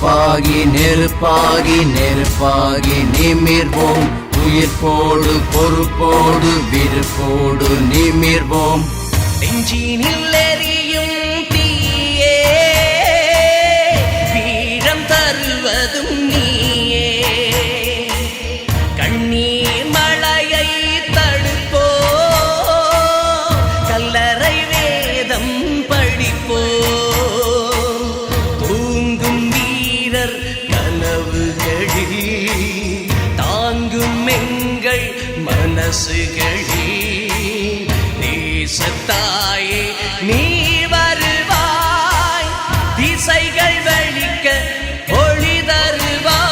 நெருப்பாகி நெருப்பாகி நெருப்பாகி நிமிர்வோம். உயிர்ப்போடு பொறுப்போடு விருப்போடு நிமிர்வோம். நெஞ்சினில் மனசுகளில் நேசத்தாயே நீ வருவாய். திசைகள் வழிக்க ஒளி தருவாய்.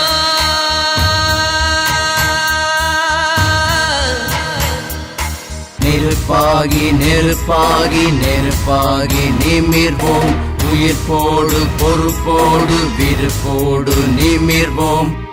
நெருப்பாகி நெருப்பாகி நெருப்பாகி நிமிர்வோம். உயிர்ப்போடு பொறுப்போடு விருப்போடு நிமிர்வோம்.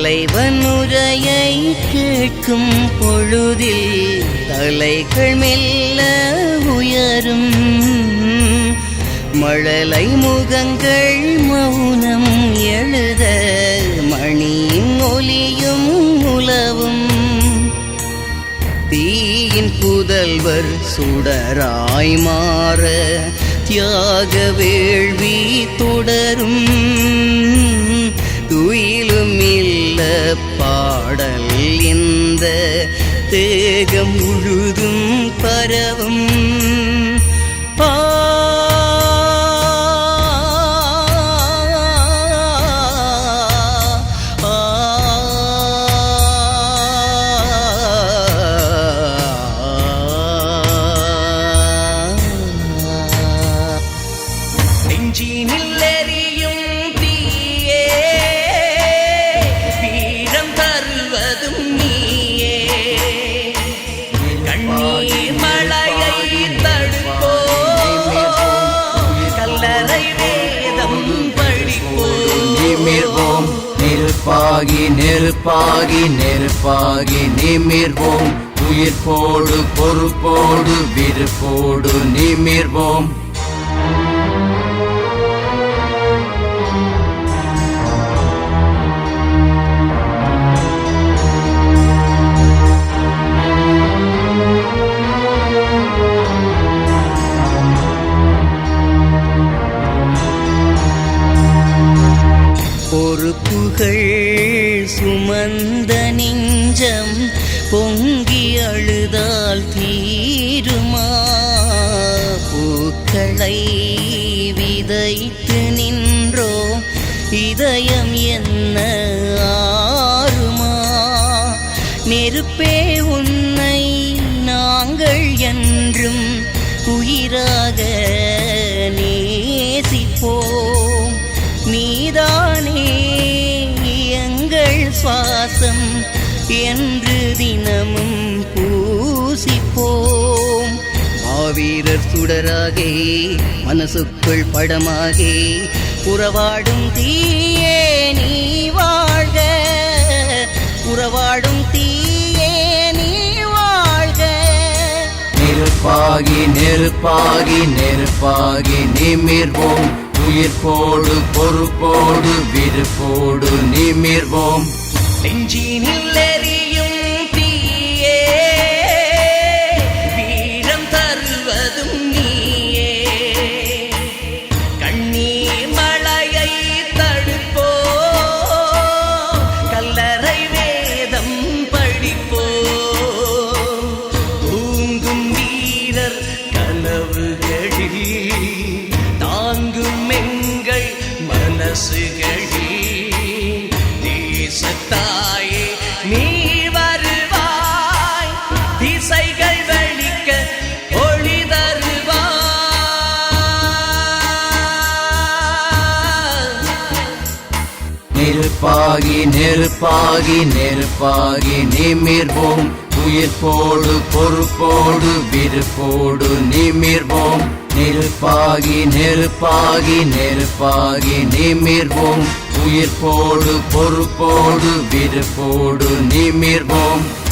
தலைவன் உரையை கேட்கும் பொழுதில் தலைகள் மெல்ல உயரும். மழலை முகங்கள் மௌனம் எழுத மணியின் ஒலியும் உலவும். தீயின் புதல்வர் சுடராய் மாற தியாக வேள்வி தொடரும். துயிலும் இல்லை பாடல் இந்த தேகம் முழுதும் பரவும் ஆ நெஞ்சினில் எரியும் நெருப்பாகி நெருப்பாகி நெருப்பாகி நிமிர்வோம். உயிர்ப்போடு பொறுப்போடு விருப்போடு நிமிர்வோம். பொங்கி அழுதால் தீருமா? பூக்களை விதைத்து நின்றோ? இதயம் என்ன ஆறுமா? நெருப்பே உன்னை நாங்கள் என்றும் உயிராக நேசிப்போம். நீதானே எங்கள் சுவாசம் என்று தினமும் பூசிப்போம். மாவீரர் சுடராகே மனசுக்குள் படமாகே உறவாடும் தீயே நீ வாழ்க. உறவாடும் தீயே நீ வாழ்க. நெருப்பாகி நெருப்பாகி நெருப்பாகி நிமிர்வோம். உயிர்ப்போடு பொறுப்போடு விருப்போடு நிமிர்வோம். நெஞ்சினில் people. நெருப்பாகி நெருப்பாகி நெருப்பாகி நிமிர்வோம். உயிர்ப்போடு பொறுப்போடு விருப்போடு நிமிர்வோம். நெருப்பாகி நெருப்பாகி நெருப்பாகி நிமிர்வோம். உயிர்ப்போடு பொறுப்போடு விருப்போடு நிமிர்வோம்.